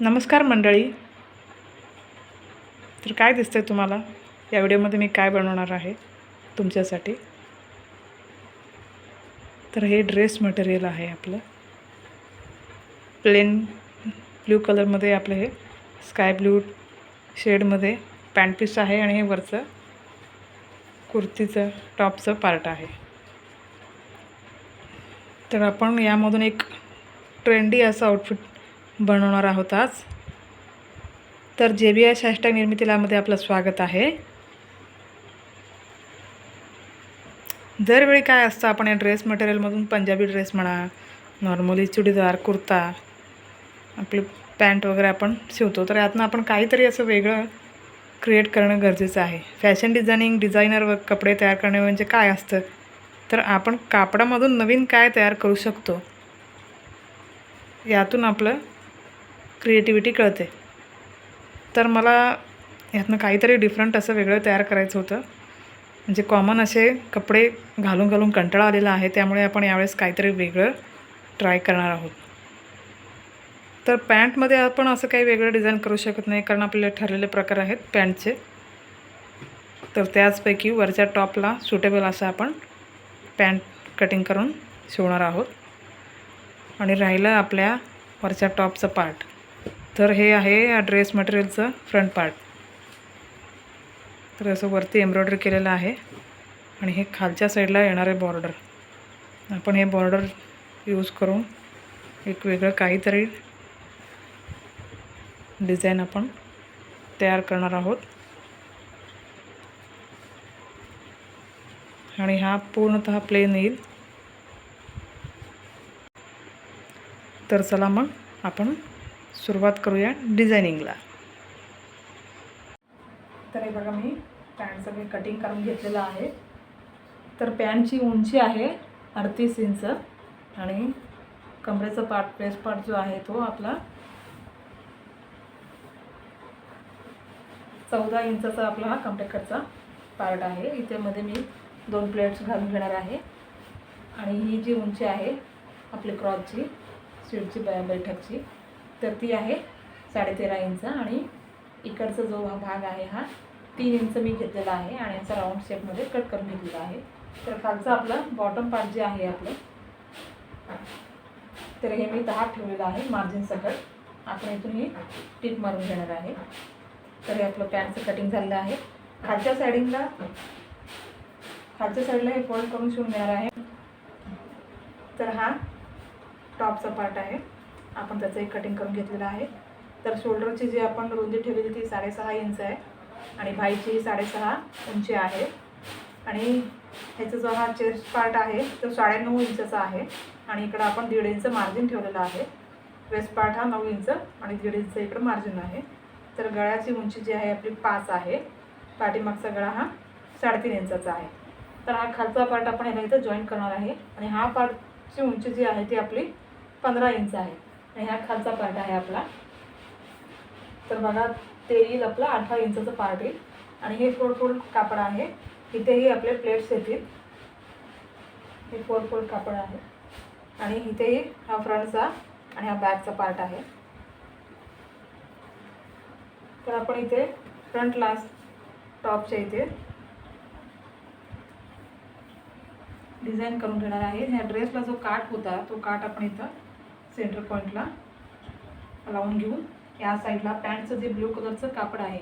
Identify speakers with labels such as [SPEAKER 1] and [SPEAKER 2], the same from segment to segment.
[SPEAKER 1] नमस्कार मंडळी. तर काय दिसतंय तुम्हाला? या व्हिडिओमध्ये मी काय बनवणार आहे तुमच्यासाठी? तर हे ड्रेस मटेरियल आहे आपलं. प्लेन ब्ल्यू कलरमध्ये आपलं हे स्काय ब्ल्यू शेडमध्ये पॅन्ट पीस आहे आणि हे वरचं कुर्तीचं टॉपचं पार्ट आहे. तर आपण यामधून एक ट्रेंडी असं आउटफिट बनवणार आहोत आज. तर जे बी एस हॅशटॅग निर्मितीलामध्ये आपलं स्वागत आहे. दरवेळी काय असतं आपण या ड्रेस मटेरियलमधून पंजाबी ड्रेस म्हणा नॉर्मली चुडीदार कुर्ता आपली पॅन्ट वगैरे आपण शिवतो. तर यातनं आपण काहीतरी असं वेगळं क्रिएट करणं गरजेचं आहे. फॅशन डिझायनिंग डिझायनर व कपडे तयार करणे म्हणजे काय असतं? तर आपण कापडामधून नवीन काय तयार करू शकतो? यातून आपलं क्रिएटिव्हिटी कळते. तर मला ह्यातनं काहीतरी डिफरंट असं वेगळं तयार करायचं होतं. म्हणजे कॉमन असे कपडे घालून घालून कंटाळा आलेला आहे त्यामुळे आपण यावेळेस काहीतरी वेगळं ट्राय करणार आहोत. तर पॅन्टमध्ये आपण असं काही वेगळं डिझाईन करू शकत नाही कारण आपले ठरलेले प्रकार आहेत पॅन्टचे. तर त्याचपैकी वरच्या टॉपला सुटेबल असं आपण पॅन्ट कटिंग करून शिवणार आहोत. आणि राहिलं आपल्या वरच्या टॉपचं पार्ट तर हे आहे या ड्रेस मटेरियलचं फ्रंट पार्ट तर असं वरती एम्ब्रॉयडरी केलेलं आहे आणि हे खालच्या साईडला येणारे बॉर्डर आपण हे बॉर्डर यूज करून एक वेगळं काहीतरी डिझाईन आपण तयार करणार आहोत. आणि हा पूर्णतः प्लेन येईल. तर चला मग आपण सुरुवात करूया डिझायनिंगला. तर हे बघा मी पॅन्टचं मी कटिंग करून घेतलेलं आहे. तर पॅन्टची उंची आहे अडतीस इंच आणि कमरेचा पार्ट प्रेस पार्ट जो आहे तो आपला चौदा इंचाचा आपला हा कमरेकडचा पार्ट आहे. इथेमध्ये मी दोन प्लेट्स घालून घेणार आहे. आणि ही जी उंची आहे आपली क्रॉसची स्वीटची ब बैठकची तर ती आहे साडेतेरा इंच आणि इकडचा जो हा भाग आहे हा तीन इंच मी घेतलेला आहे आणि याचा राऊंड शेपमध्ये कट करून घेतलेला आहे. तर खालचं आपलं बॉटम पार्ट जे आहे आपलं तर हे मी दहा ठेवलेलं आहे मार्जिन सकट आपण इथून ही टीप मारून घेणार आहे. तर हे आपलं पॅन्टचं कटिंग झालेलं आहे. खालच्या साईडिंगला खालच्या साईडला हे फोल्ड करून शिवून घेणार आहे. तर हा टॉपचा पार्ट आहे. आपण त्याचं एक कटिंग करून घेतलेलं आहे. तर शोल्डरची जी आपण रुंदी ठेवलेली ती साडेसहा इंच आहे आणि भाईची साडेसहा उंची आहे. आणि ह्याचा जो हा चेस्ट पार्ट आहे तो साडेनऊ इंचचा आहे. आणि इकडं आपण दीड इंच मार्जिन ठेवलेलं आहे. वेस्ट पार्ट हा नऊ इंच आणि दीड इंच इकडं मार्जिन आहे. तर गळ्याची उंची जी आहे आपली पाच आहे. पाठीमागचा गळा हा साडेतीन इंचाचा आहे. तर हा खालचा पार्ट आपण ह्याला इथं जॉईन करणार आहे. आणि हा पार्टची उंची जी आहे ती आपली पंधरा इंच आहे. आणि खालचा पार्ट आहे आपला. तर बघा ते येईल आपला अठरा इंचाचं पार्ट येईल. आणि हे फोर फोल्ड कापड आहे. इथेही आपले प्लेट्स येतील. हे फोर फोल्ड कापड आहे. आणि इथेही हा फ्रंटचा आणि हा बॅकचा पार्ट आहे. तर आपण इथे फ्रंट लास्ट टॉपच्या इथे डिझाईन करून घेणार आहे. ह्या ड्रेसला जो काठ होता तो काठ आपण इथं सेंटर पॉईंटला लावून घेऊन या साईडला पॅन्टचं जे ब्ल्यू कलरचं कापड आहे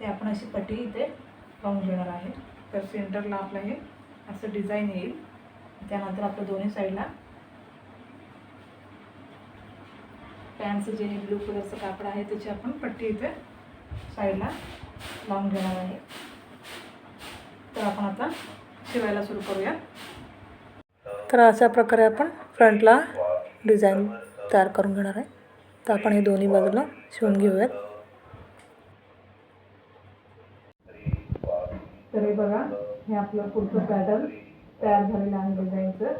[SPEAKER 1] ते आपण अशी पट्टी इथे लावून घेणार आहे. तर सेंटरला आपलं हे असं डिझाईन येईल. त्यानंतर आपलं दोन्ही साईडला पॅन्टचं जे ब्ल्यू कलरचं कापड आहे त्याची आपण पट्टी इथे साईडला लावून घेणार आहे. तर आपण आता शिवायला सुरू करूया. तर अशा प्रकारे आपण फ्रंटला डिझाईन तयार करून घेणार आहे. तर आपण हे दोन्ही बाजूला शिवून घेऊयात. तर हे बघा हे आपलं पुढचं पॅटर्न तयार झालेलं आहे डिझाईनचं.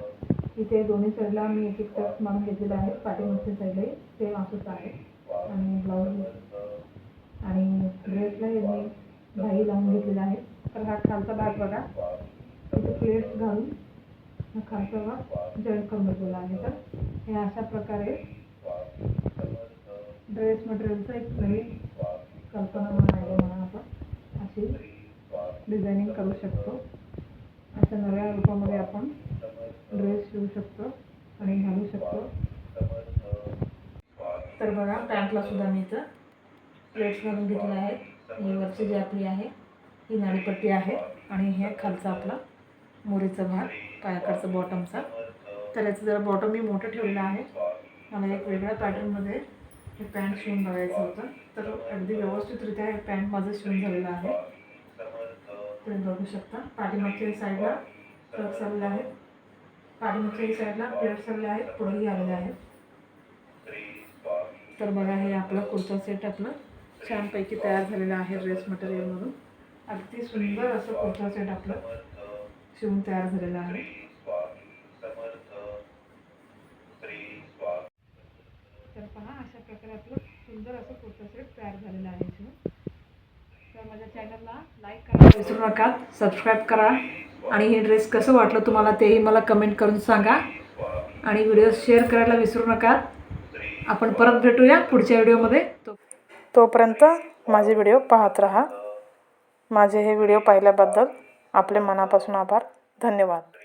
[SPEAKER 1] इथे दोन्ही साईडला मी एक एक टक्स मारून घेतलेलं आहे. पाठीमागच्या साईडलाही सेम असंच आहे. आणि ब्लाऊज आणि ड्रेसला हे मी भाई लावून घेतलेला आहे. तर हा खालचा भाग बघा. इथे प्लेट्स घालून हा खालचा भाग जॉईन करून घेतलेला आहे तर. हे अशा प्रकारे ड्रेस मटेरियलचं एक नवीन कल्पना म्हणून आहे म्हणा आपण अशी डिझायनिंग करू शकतो. अशा नव्या रूपामध्ये आपण ड्रेस शिवू शकतो आणि घालू शकतो. तर बघा पॅन्टला सुद्धा मी इथं प्लेट्स घालून घेतले आहेत. ही वरची जी आपली आहे ही नाडीपट्टी आहे आणि हे खालचा आपला मोरीचा भाग पायाकडचा बॉटमचा तर याचं जरा बॉटम मी मोठं ठेवलं आहे. मला एक वेगळ्या पॅटर्नमध्ये हे पॅन्ट शिवून बघायचं होतं. तर अगदी व्यवस्थितरित्या हे पॅन्ट माझं शिवून झालेलं आहे. तुम्ही बघू शकता. पाठीमागच्या साईडला फ्लक्स आलेले आहेत. पाठीमागच्या साईडला प्लेट्स आलेले आहेत. पुढेही आलेले आहेत. तर बघा हे आपलं कुर्ता सेट आपलं छानपैकी तयार झालेलं आहे ड्रेस मटेरियलमधून अगदी सुंदर असं कुर्ता सेट आपलं शिवून तयार झालेलं आहे तर पहा अशा प्रकारे आपलं सुंदर असं कुर्ता सेट तयार झालेलं आहे शिवून तर माझ्या चॅनलला लाईक करायला विसरू नका. सबस्क्राईब करा. आणि हे ड्रेस कसं वाटलं तुम्हाला तेही मला कमेंट करून सांगा. आणि व्हिडिओ शेअर करायला विसरू नका. आपण परत भेटूया पुढच्या व्हिडिओमध्ये तो तोपर्यंत माझे व्हिडिओ पाहत राहा. माझे हे व्हिडिओ पाहिल्याबद्दल आपले मनापासून आभार. धन्यवाद.